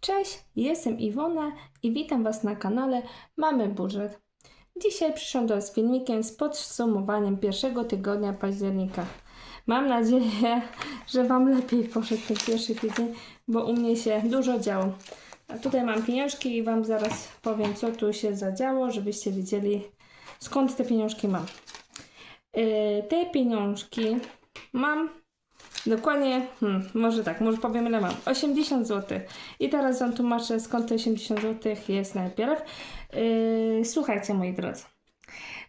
Cześć, jestem Iwona i witam Was na kanale Mamy Budżet. Dzisiaj przyszłam do Was z filmikiem z podsumowaniem pierwszego tygodnia października. Mam nadzieję, że Wam lepiej poszedł ten pierwszy tydzień, bo u mnie się dużo działo. A tutaj mam pieniążki i Wam zaraz powiem, co tu się zadziało, żebyście wiedzieli, skąd te pieniążki mam. Yy, te pieniążki mam Dokładnie, hmm, może tak, może powiem ile mam. 80 zł. I teraz Wam tłumaczę skąd te 80 zł jest najpierw. Yy, słuchajcie moi drodzy.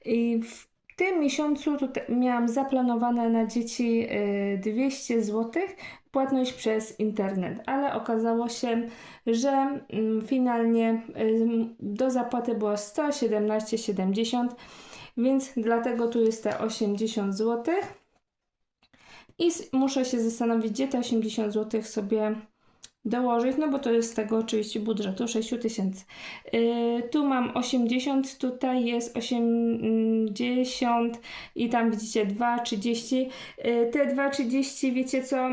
I w tym miesiącu miałam zaplanowane na dzieci yy, 200 zł płatność przez internet, ale okazało się, że mm, finalnie yy, do zapłaty było 117,70 więc dlatego tu jest te 80 złotych. I muszę się zastanowić, gdzie te 80 zł sobie dołożyć, no bo to jest z tego oczywiście budżetu 6 tysięcy. Yy, tu mam 80, tutaj jest 80 i tam widzicie 2,30. Yy, te 2,30 wiecie co,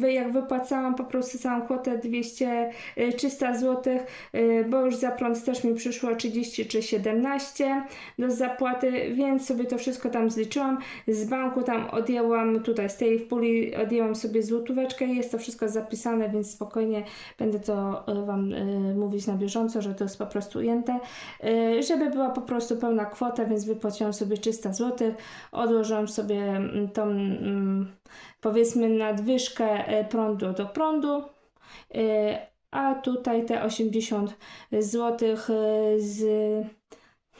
yy, jak wypłacałam po prostu całą kwotę 200, yy, 300 zł, yy, bo już za prąd też mi przyszło 30 czy 17 do zapłaty, więc sobie to wszystko tam zliczyłam. Z banku tam odjęłam, tutaj z tej w puli odjęłam sobie złotóweczkę, jest to wszystko zapisane, więc spokojnie będę to e, Wam e, mówić na bieżąco, że to jest po prostu ujęte, E, żeby była po prostu pełna kwota, więc wypłaciłam sobie 300 zł, odłożyłam sobie mm, tą mm, powiedzmy nadwyżkę prądu do prądu, a tutaj te 80 zł z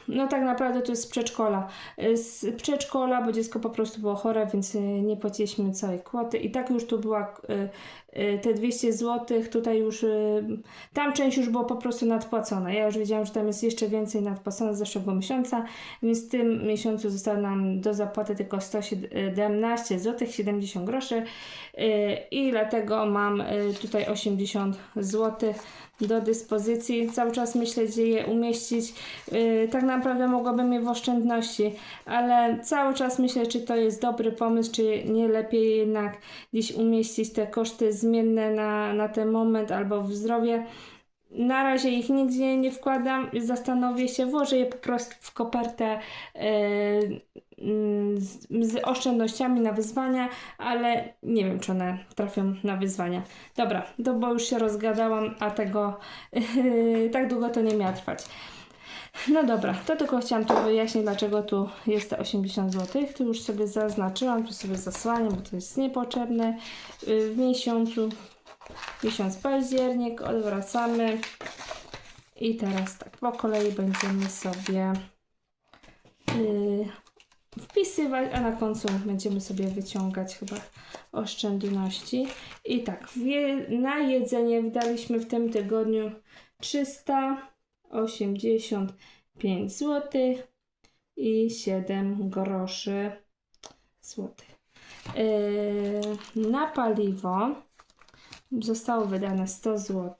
no tak naprawdę to jest z przedszkola. Y, Z przedszkola, bo dziecko po prostu było chore, więc y, nie płaciliśmy całej kwoty. I tak już tu była y, te 200 zł, tutaj już, tam część już było po prostu nadpłacona. Ja już wiedziałam, że tam jest jeszcze więcej nadpłacone z zeszłego miesiąca, więc w tym miesiącu zostało nam do zapłaty tylko 117 zł 70 groszy i dlatego mam tutaj 80 zł do dyspozycji. Cały czas myślę, gdzie je umieścić. Yy, tak naprawdę mogłabym je w oszczędności, ale cały czas myślę, czy to jest dobry pomysł, czy nie lepiej jednak gdzieś umieścić te koszty zmienne na, na ten moment albo w zdrowie. Na razie ich nigdzie nie wkładam, zastanowię się, włożę je po prostu w kopertę yy, z, z oszczędnościami na wyzwania, ale nie wiem, czy one trafią na wyzwania. Dobra, to bo już się rozgadałam, a tego tak długo to nie miało trwać. No dobra, to tylko chciałam tu wyjaśnić, dlaczego tu jest te 80 zł. Tu już sobie zaznaczyłam, tu sobie zasłaniam, bo to jest niepotrzebne. Y, W miesiącu, miesiąc październik, odwracamy. I teraz tak, po kolei będziemy sobie y, wpisywać, a na końcu będziemy sobie wyciągać chyba oszczędności. I tak, na jedzenie wydaliśmy w tym tygodniu 385 zł i 7 groszy złotych. Yy, na paliwo zostało wydane 100 zł.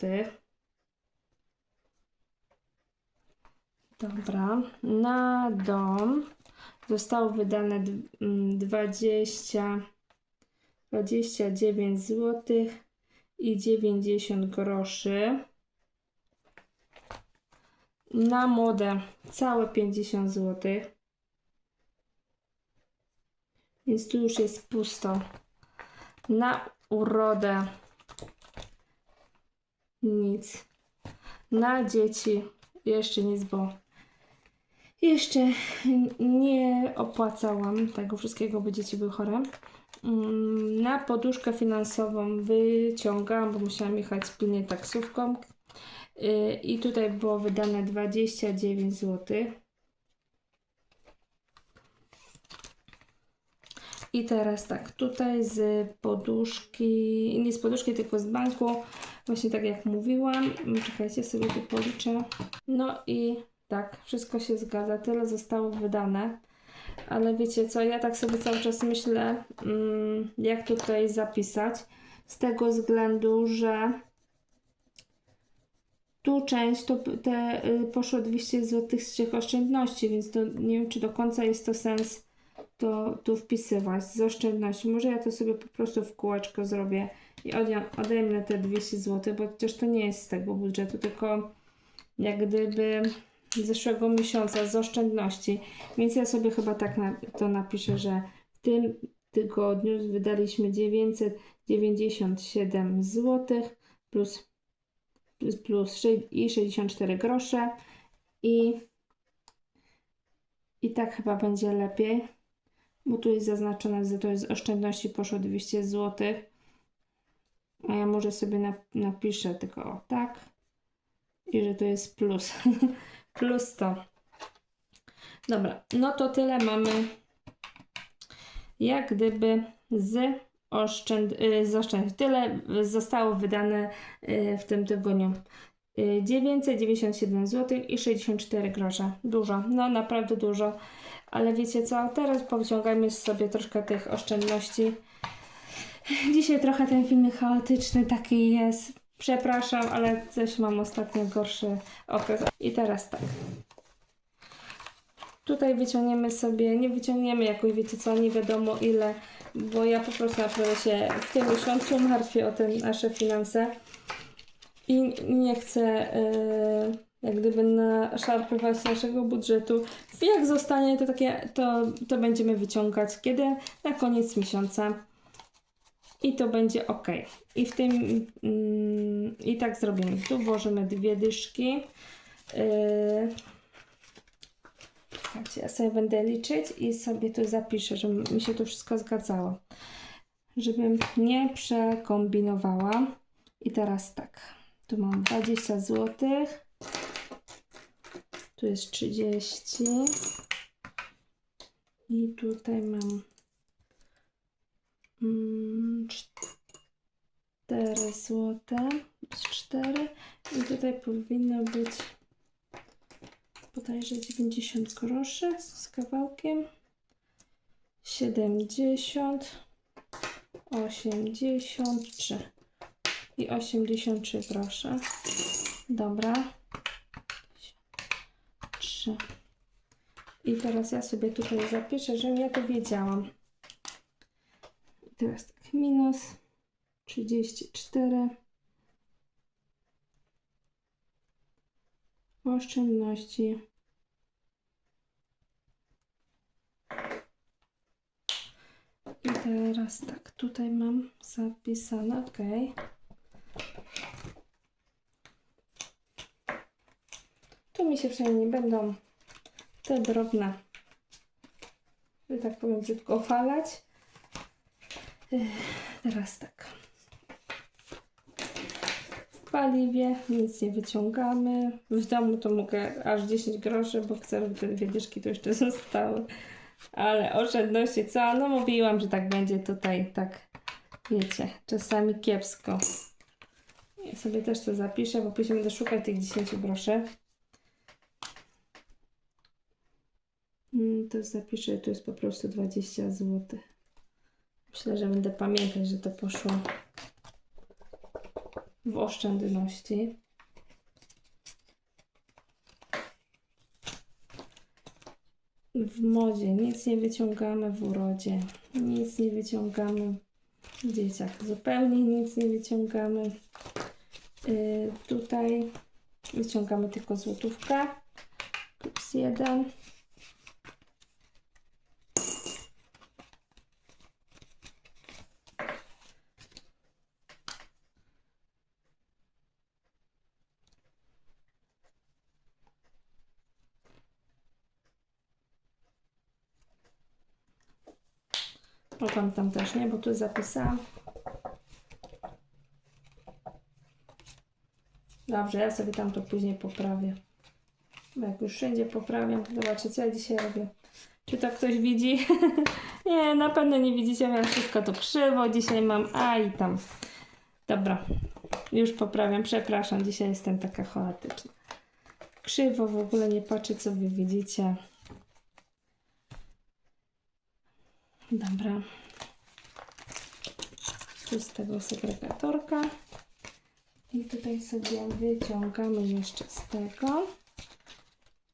Dobra, na dom zostało wydane dw- mm, 20 29 zł i 90 groszy. Na modę całe 50 zł. Więc tu już jest pusto. Na urodę nic. Na dzieci jeszcze nic, bo jeszcze nie opłacałam tego wszystkiego, bo dzieci były chore. Mm, Na poduszkę finansową wyciągałam, bo musiałam jechać pilnie taksówką. Yy, I tutaj było wydane 29 zł. I teraz tak, tutaj z poduszki, nie z poduszki, tylko z banku, właśnie tak jak mówiłam. Czekajcie, sobie tu policzę. No i tak, wszystko się zgadza, tyle zostało wydane. Ale wiecie co, ja tak sobie cały czas myślę, mm, jak tutaj zapisać. Z tego względu, że tu część to te y, poszło 200 zł z tych oszczędności, więc to nie wiem, czy do końca jest to sens to tu wpisywać z oszczędności. Może ja to sobie po prostu w kółeczko zrobię i odejmę te 200 zł, bo przecież to nie jest z tego budżetu, tylko jak gdyby zeszłego miesiąca z oszczędności. Więc ja sobie chyba tak na, to napiszę, że w tym tygodniu wydaliśmy 997 zł plus, plus, plus sze- i 64 grosze i, i tak chyba będzie lepiej, bo tu jest zaznaczone, że to jest oszczędności poszło 200 zł. A ja może sobie nap- napiszę tylko o tak i że to jest plus. plus to. Dobra, no to tyle mamy jak gdyby z oszczęd, y, z. Tyle zostało wydane y, w tym tygodniu. Y, 997 zł i 64 grosze. Dużo, no naprawdę dużo. Ale wiecie co, teraz powciągajmy sobie troszkę tych oszczędności. Dzisiaj trochę ten film chaotyczny taki jest. Przepraszam, ale coś mam ostatnio gorszy okres. I teraz tak. Tutaj wyciągniemy sobie, nie wyciągniemy jakoś, wiecie co, nie wiadomo ile, bo ja po prostu naprawdę się w tym miesiącu martwię o te nasze finanse i nie chcę yy, jak gdyby naszarpywać naszego budżetu. Jak zostanie to takie, to, to będziemy wyciągać kiedy? Na koniec miesiąca. I to będzie ok. I w tym mm, i tak zrobimy. Tu włożymy dwie dyszki. Yy, ja sobie będę liczyć i sobie tu zapiszę, żeby mi się to wszystko zgadzało. Żebym nie przekombinowała. I teraz tak. Tu mam 20 zł. Tu jest 30. I tutaj mam mm, 4 zł. 4. I tutaj powinno być bodajże 90 groszy z kawałkiem. 70, 83 i 83 grosze. Dobra. 3. I teraz ja sobie tutaj zapiszę, żebym ja to wiedziałam. Teraz tak, minus 34. Oszczędności. I teraz tak, tutaj mam zapisane, ok. Tu mi się przynajmniej będą te drobne, że tak powiem, brzydko falać. Teraz tak. W paliwie nic nie wyciągamy. W domu to mogę aż 10 groszy, bo żeby te dwie dyszki to jeszcze zostały. Ale oszczędności co? No mówiłam, że tak będzie tutaj, tak wiecie, czasami kiepsko. Ja sobie też to zapiszę, bo później będę szukać tych 10 groszy. Mm, To zapiszę, to jest po prostu 20 zł. Myślę, że będę pamiętać, że to poszło w oszczędności. W modzie nic nie wyciągamy, w urodzie nic nie wyciągamy, w dzieciach zupełnie nic nie wyciągamy. Yy, tutaj wyciągamy tylko złotówkę plus jeden. Mogłam tam też nie, bo tu zapisałam. Dobrze, ja sobie tam to później poprawię. Bo jak już wszędzie poprawiam, to zobaczę, co ja dzisiaj robię. Czy to ktoś widzi? nie, na pewno nie widzicie, ja wszystko to krzywo dzisiaj mam, a i tam. Dobra, już poprawiam, przepraszam, dzisiaj jestem taka chaotyczna. Krzywo, w ogóle nie patrzę, co wy widzicie. Dobra. Z tego segregatorka. I tutaj sobie wyciągamy jeszcze z tego.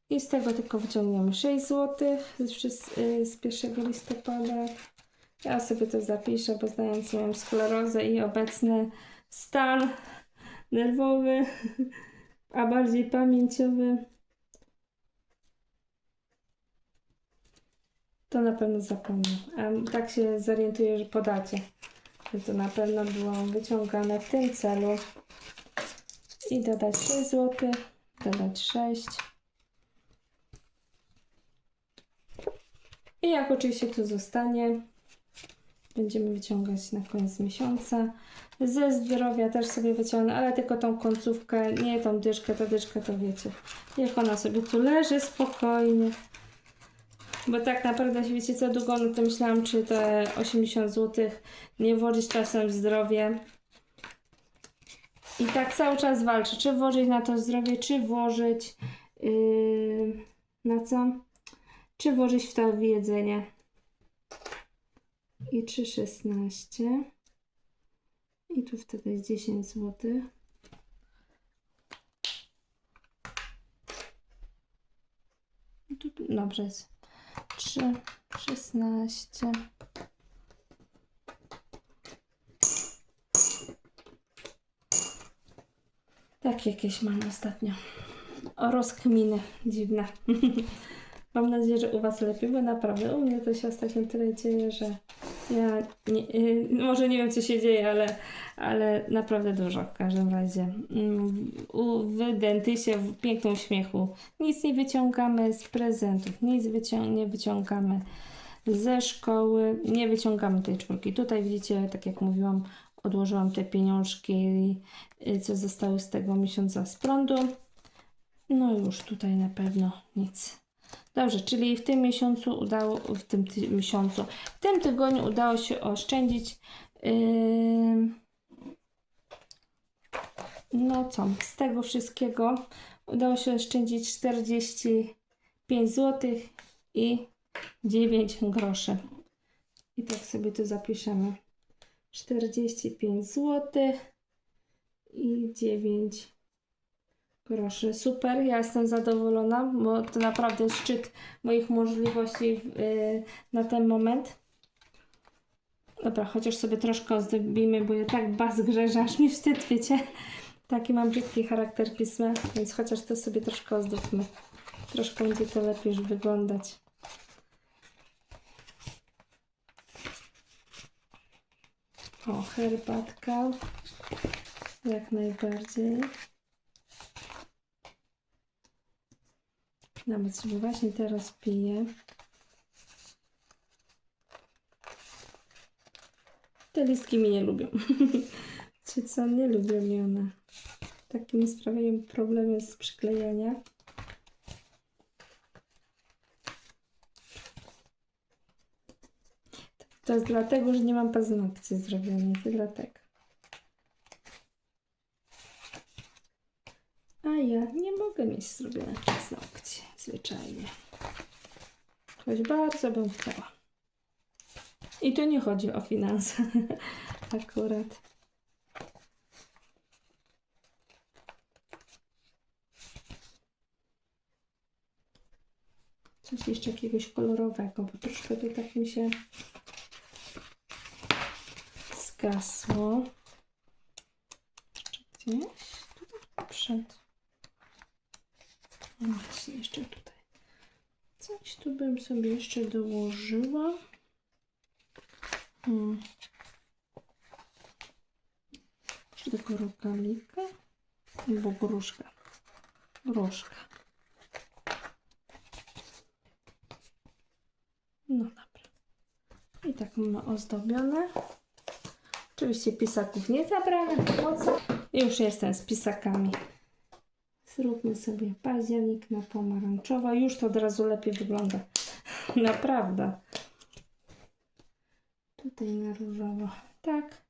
I z tego tylko wyciągniemy 6 zł z, y, z 1 listopada. Ja sobie to zapiszę, bo znając moją sklerozę i obecny stan nerwowy, a bardziej pamięciowy, to na pewno zapomnę. A tak się zorientuję, że podacie, że to na pewno było wyciągane w tym celu. I dodać 6 zł, dodać 6. I jak oczywiście tu zostanie, będziemy wyciągać na koniec miesiąca. Ze zdrowia też sobie wyciągnę, ale tylko tą końcówkę, nie tą dyszkę, ta dyszka to wiecie. Niech ona sobie tu leży spokojnie. Bo tak naprawdę, wiecie co, długo no to myślałam, czy te 80 zł nie włożyć czasem w zdrowie. I tak cały czas walczę, czy włożyć na to zdrowie, czy włożyć yy, na co? Czy włożyć w to w jedzenie. I 3,16. I tu wtedy jest 10 zł. Tu, dobrze jest. 3, 16. Tak jakieś mam ostatnio. O rozkminy dziwne. mam nadzieję, że u Was lepiej, bo naprawdę u mnie to się ostatnio tyle dzieje, że ja nie, y, może nie wiem co się dzieje, ale, ale naprawdę dużo w każdym razie. Mm, U, w dentysie w pięknym śmiechu nic nie wyciągamy z prezentów, nic wycią nie wyciągamy ze szkoły, nie wyciągamy tej czwórki. Tutaj widzicie, tak jak mówiłam, odłożyłam te pieniążki, y, co zostały z tego miesiąca z prądu. No już tutaj na pewno nic. Dobrze, czyli w tym miesiącu udało, w tym ty, miesiącu, w tym tygodniu udało się oszczędzić. Yy, no co, z tego wszystkiego udało się oszczędzić 45 zł i 9 groszy. I tak sobie tu zapiszemy. 45 zł i 9 groszy. Super, ja jestem zadowolona, bo to naprawdę jest szczyt moich możliwości yy, na ten moment. Dobra, chociaż sobie troszkę ozdobimy, bo ja tak bazgrę, że aż mi wstyd, wiecie. Taki mam brzydki charakter pisma, więc chociaż to sobie troszkę ozdobmy. Troszkę będzie to lepiej już wyglądać. O, herbatka. Jak najbardziej. Nawet sobie właśnie teraz piję. Te listki mi nie lubią. Czy co? Nie lubią mnie one. Takie mi sprawiają problemy z przyklejania. To jest dlatego, że nie mam paznokci zrobionych. Dlatego. A ja nie mogę mieć zrobionych paznokci. Zwyczajnie. Choć bardzo bym chciała. I tu nie chodzi o finanse. Akurat. Coś jeszcze jakiegoś kolorowego, bo troszkę tu tak mi się. Jeszcze Gdzieś tutaj przed. No właśnie, jeszcze tutaj. Coś tu bym sobie jeszcze dołożyła. Hmm. Czy tylko rogalika? Albo gruszka. Gruszka. No dobra. I tak mamy ozdobione. Oczywiście pisaków nie zabrane. Po co? Już jestem z pisakami. Zróbmy sobie październik na pomarańczowo. Już to od razu lepiej wygląda. Naprawdę. Tutaj na różowo. Tak.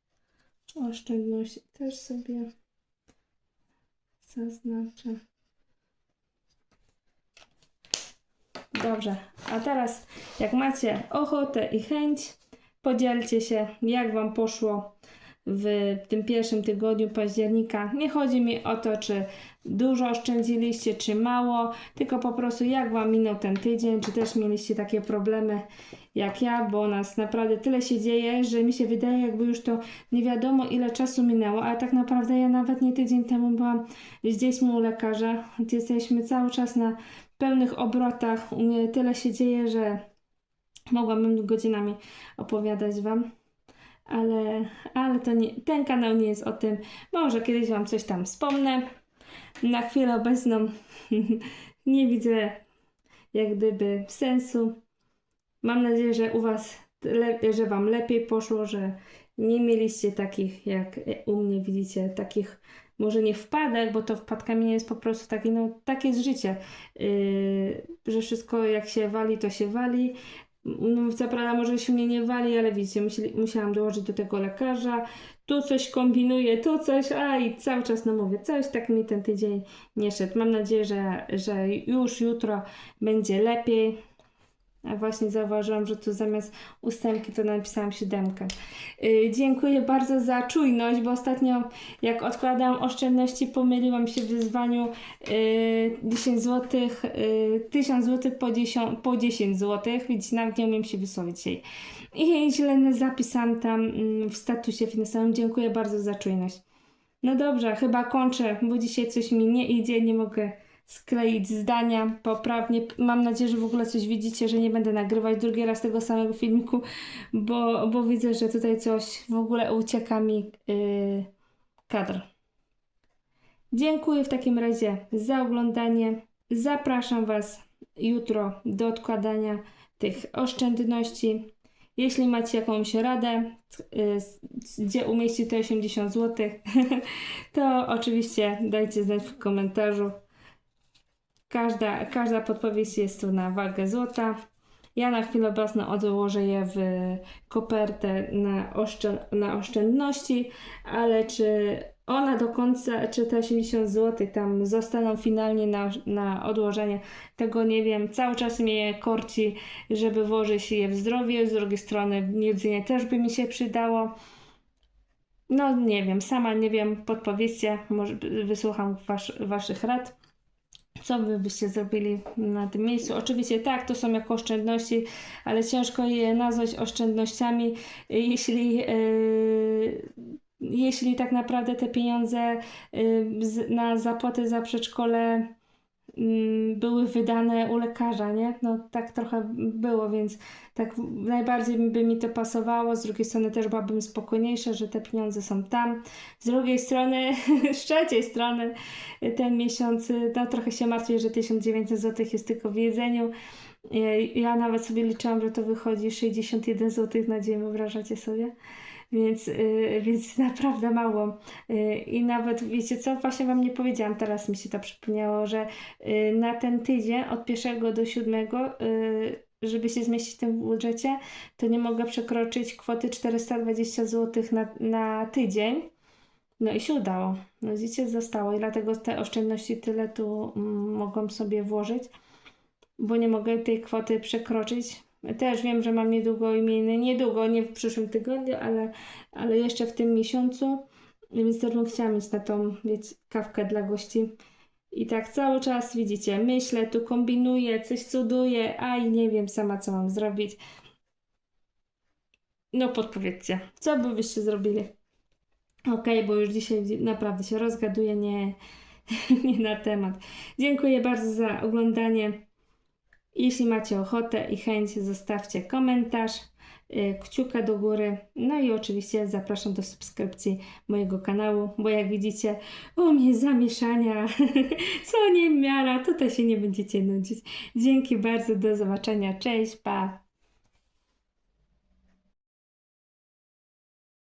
Oszczędności też sobie zaznaczę. Dobrze, a teraz jak macie ochotę i chęć, podzielcie się jak Wam poszło w tym pierwszym tygodniu października. Nie chodzi mi o to, czy dużo oszczędziliście, czy mało, tylko po prostu jak Wam minął ten tydzień, czy też mieliście takie problemy jak ja, bo nas naprawdę tyle się dzieje, że mi się wydaje, jakby już to nie wiadomo ile czasu minęło, ale tak naprawdę ja nawet nie tydzień temu byłam z dziećmi u lekarza. Jesteśmy cały czas na pełnych obrotach. U mnie tyle się dzieje, że mogłabym godzinami opowiadać Wam. Ale, ale to nie, ten kanał nie jest o tym. Może kiedyś Wam coś tam wspomnę. Na chwilę obecną nie widzę jak gdyby sensu. Mam nadzieję, że u Was, że Wam lepiej poszło, że nie mieliście takich jak u mnie, widzicie, takich może nie wpadek, bo to wpadkami jest po prostu taki, no takie jest życie, yy, że wszystko jak się wali, to się wali. No, co prawda może się mnie nie wali, ale widzicie, musieli, musiałam dołożyć do tego lekarza, tu coś kombinuję, tu coś, a i cały czas no mówię, coś tak mi ten tydzień nie szedł. Mam nadzieję, że, że już jutro będzie lepiej. Właśnie zauważyłam, że tu zamiast ósemki to napisałam siódemkę. Yy, dziękuję bardzo za czujność, bo ostatnio jak odkładałam oszczędności, pomyliłam się w wyzwaniu yy, 10 zł, yy, 1000 zł po 10, po 10 zł. Widzicie, nawet nie umiem się wysłowić dzisiaj. I źle zapisałam tam mm, w statusie finansowym. Dziękuję bardzo za czujność. No dobrze, chyba kończę, bo dzisiaj coś mi nie idzie, nie mogę skleić zdania poprawnie. Mam nadzieję, że w ogóle coś widzicie, że nie będę nagrywać drugi raz tego samego filmiku, bo, bo widzę, że tutaj coś w ogóle ucieka mi yy, kadr. Dziękuję w takim razie za oglądanie. Zapraszam Was jutro do odkładania tych oszczędności. Jeśli macie jakąś radę, y, gdzie umieścić te 80 zł, to oczywiście dajcie znać w komentarzu. Każda, każda podpowiedź jest tu na wagę złota. Ja na chwilę obecną odłożę je w kopertę na, na oszczędności, ale czy ona do końca, czy te 80 zł tam zostaną finalnie na, na odłożenie, tego nie wiem. Cały czas mnie korci, żeby włożyć je w zdrowie, z drugiej strony jedzenie też by mi się przydało. No nie wiem, sama nie wiem, podpowiedzcie, może wysłucham wasz, waszych rad. Co wy byście zrobili na tym miejscu? Oczywiście tak, to są jako oszczędności, ale ciężko je nazwać oszczędnościami, jeśli, yy, jeśli tak naprawdę te pieniądze z, na zapłaty za przedszkole były wydane u lekarza, nie? No tak trochę było, więc tak najbardziej by mi to pasowało. Z drugiej strony też byłabym spokojniejsza, że te pieniądze są tam. Z drugiej strony, z trzeciej strony, ten miesiąc, no trochę się martwię, że 1900 zł jest tylko w jedzeniu. Ja nawet sobie liczyłam, że to wychodzi 61 zł na dzień, wyobrażacie sobie? Więc, yy, więc naprawdę mało. Yy, I nawet, wiecie co, właśnie Wam nie powiedziałam, teraz mi się to przypomniało, że yy, na ten tydzień od pierwszego do siódmego żeby się zmieścić w tym budżecie, to nie mogę przekroczyć kwoty 420 zł na, na tydzień. No i się udało. No widzicie, zostało i dlatego te oszczędności tyle tu mm, mogłam sobie włożyć, bo nie mogę tej kwoty przekroczyć. Też wiem, że mam niedługo imieniny, niedługo, nie w przyszłym tygodniu, ale, ale jeszcze w tym miesiącu, więc też bym chciała mieć na tą, wiecie, kawkę dla gości. I tak cały czas widzicie, myślę, tu kombinuję, coś cuduję, a i nie wiem sama, co mam zrobić. No podpowiedzcie, co by byście zrobili? Ok, bo już dzisiaj naprawdę się rozgaduję, nie, nie na temat. Dziękuję bardzo za oglądanie. Jeśli macie ochotę i chęć, zostawcie komentarz, yy, kciuka do góry. No i oczywiście zapraszam do subskrypcji mojego kanału, bo jak widzicie, u mnie zamieszania, co nie miara, tutaj się nie będziecie nudzić. Dzięki bardzo, do zobaczenia, cześć, pa!